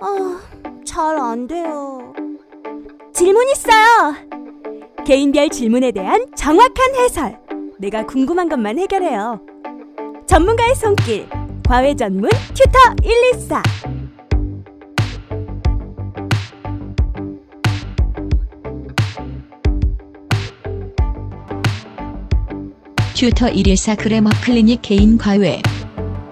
아, 잘 안 돼요. 질문 있어요. 개인별 질문에 대한 정확한 해설. 내가 궁금한 것만 해결해요. 전문가의 손길. 과외 전문 튜터 114. 튜터 114 그래머 클리닉 개인 과외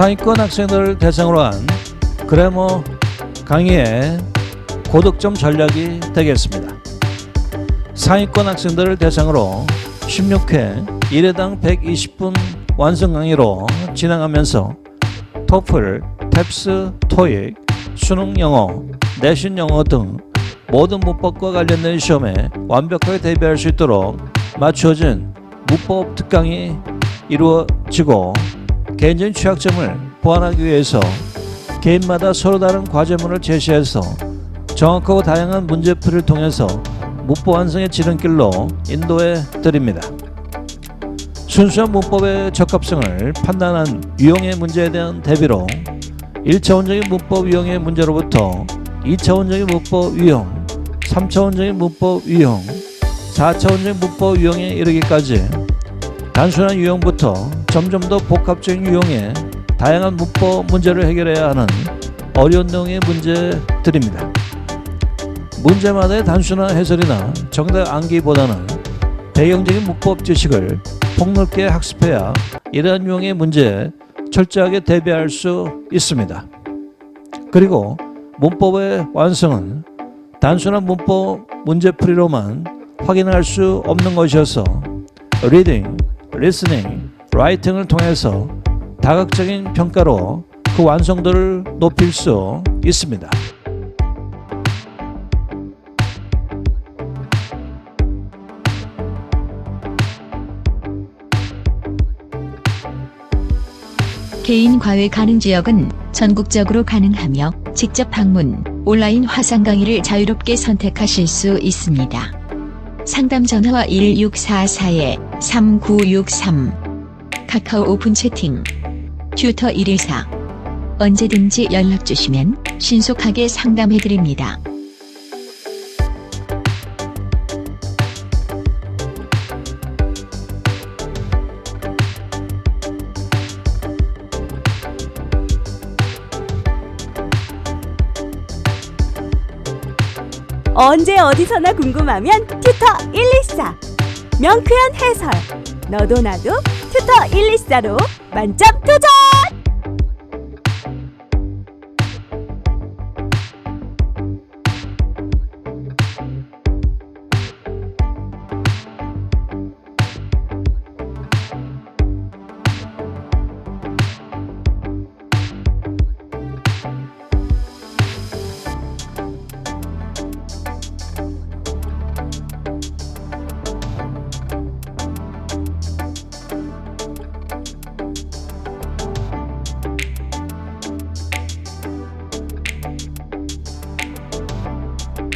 상위권 학생들을 대상으로 한 그래머 강의의 고득점 전략이 되겠습니다. 상위권 학생들을 대상으로 16회 1회당 120분 완성 강의로 진행하면서 토플, 탭스, 토익, 수능 영어, 내신 영어 등 모든 문법과 관련된 시험에 완벽하게 대비할 수 있도록 맞추어진 문법 특강이 이루어지고 개인적인 취약점을 보완하기 위해서 개인마다 서로 다른 과제문을 제시해서 정확하고 다양한 문제풀이를 통해서 문법 완성의 지름길로 인도해 드립니다. 순수한 문법의 적합성을 판단한 유형의 문제에 대한 대비로 1차원적인 문법 유형의 문제로부터 2차원적인 문법 유형, 3차원적인 문법 유형, 4차원적인 문법 유형에 이르기까지 단순한 유형부터 점점 더 복합적인 유형의 다양한 문법 문제를 해결해야 하는 어려운 내용의 문제들입니다. 문제마다의 단순한 해설이나 정답 암기보다는 배경적인 문법 지식을 폭넓게 학습해야 이러한 유형의 문제에 철저하게 대비할 수 있습니다. 그리고 문법의 완성은 단순한 문법 문제풀이로만 확인할 수 없는 것이어서 리딩, 리스닝, 라이팅을 통해서 다각적인 평가로 그 완성도를 높일 수 있습니다. 개인 과외 가능 지역은 전국적으로 가능하며 직접 방문, 온라인 화상 강의를 자유롭게 선택하실 수 있습니다. 상담 전화와 1644-3963 카카오 오픈 채팅. 튜터 114 언제든지 연락 주시면 신속하게 상담해 드립니다. 언제 어디서나 궁금하면 튜터 114. 명쾌한 해설. 너도 나도 튜터 114로 만점 도전!